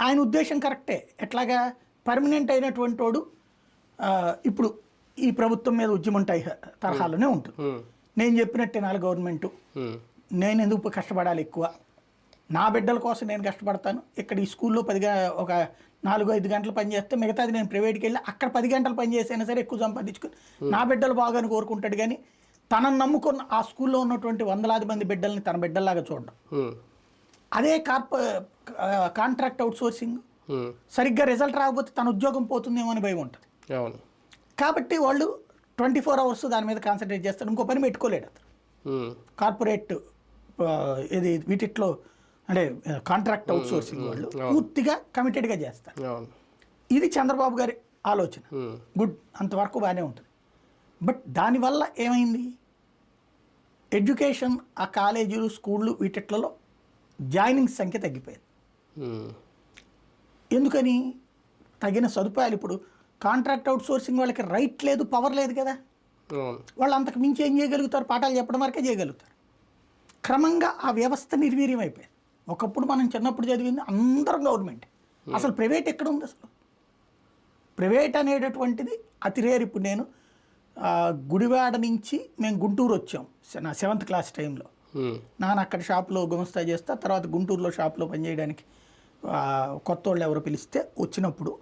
ఆయన ఉద్దేశం కరెక్టే. ఎట్లాగా? పర్మనెంట్ అయినటువంటి వాడు ఇప్పుడు ఈ ప్రభుత్వం మీద ఉద్యమం టై తరహాలోనే ఉంటుంది. నేను చెప్పినట్టే నాలుగు గవర్నమెంటు. నేను ఎందుకు కష్టపడాలి ఎక్కువ? నా బిడ్డల కోసం నేను కష్టపడతాను. ఇక్కడ ఈ స్కూల్లో పది గ- ఒక నాలుగు ఐదు గంటలు పని చేస్తే మిగతాది నేను ప్రైవేట్కి వెళ్ళి అక్కడ పది గంటలు పని చేసైనా సరే ఎక్కువ సంపాదించుకుని నా బిడ్డలు బాగాని కోరుకుంటాడు. కానీ తనను నమ్ముకున్న ఆ స్కూల్లో ఉన్నటువంటి వందలాది మంది బిడ్డల్ని తన బిడ్డల్లాగా చూడడం. అదే కార్ప కాంట్రాక్ట్ అవుట్ సోర్సింగ్ ఉమ్, సరిగ్గా రిజల్ట్ రాకపోతే తన ఉద్యోగం పోతుందేమో అని భయం ఉంటుంది. అవును. కాబట్టి వాళ్ళు ట్వంటీ ఫోర్ అవర్స్ దాని మీద కాన్సన్ట్రేట్ చేస్తారు. ఇంకో పని పెట్టుకోలేడు అతను. కార్పొరేట్ ఆ, ఇది వీటిట్లో అంటే కాంట్రాక్ట్ అవుట్ సోర్సింగ్ వాళ్ళు పూర్తిగా కమిటెడ్గా చేస్తారు. ఇది చంద్రబాబు గారి ఆలోచన. గుడ్ అంతవరకు బాగానే ఉంటుంది. బట్ దానివల్ల ఏమైంది? ఎడ్యుకేషన్ ఆ కాలేజీలు స్కూళ్ళు వీటిట్లలో జాయినింగ్ సంఖ్య తగ్గిపోయింది. ఉమ్, ఎందుకని? తగిన సదుపాయాలు ఇప్పుడు కాంట్రాక్ట్ అవుట్ సోర్సింగ్ వాళ్ళకి రైట్ లేదు పవర్ లేదు కదా. వాళ్ళు అంతకు మించి ఏం చేయగలుగుతారు? పాఠాలు చెప్పడం వరకే చేయగలుగుతారు. క్రమంగా ఆ వ్యవస్థ నిర్వీర్యం అయిపోయింది ఒకప్పుడు మనం చిన్నప్పుడు చదివింది అందరం గవర్నమెంట్. అసలు ప్రైవేట్ ఎక్కడ ఉంది అసలు? ప్రైవేట్ అనేటటువంటిది అతి రేర్ ఇప్పుడు నేను గుడివాడ నుంచి మేము గుంటూరు వచ్చాం. నా సెవెంత్ క్లాస్ టైంలో. నాన్న అక్కడ షాప్లో గుమస్తా చేస్తా తర్వాత గుంటూరులో షాప్లో పనిచేయడానికి కొత్త వాళ్ళు ఎవరు పిలిస్తే వచ్చినప్పుడు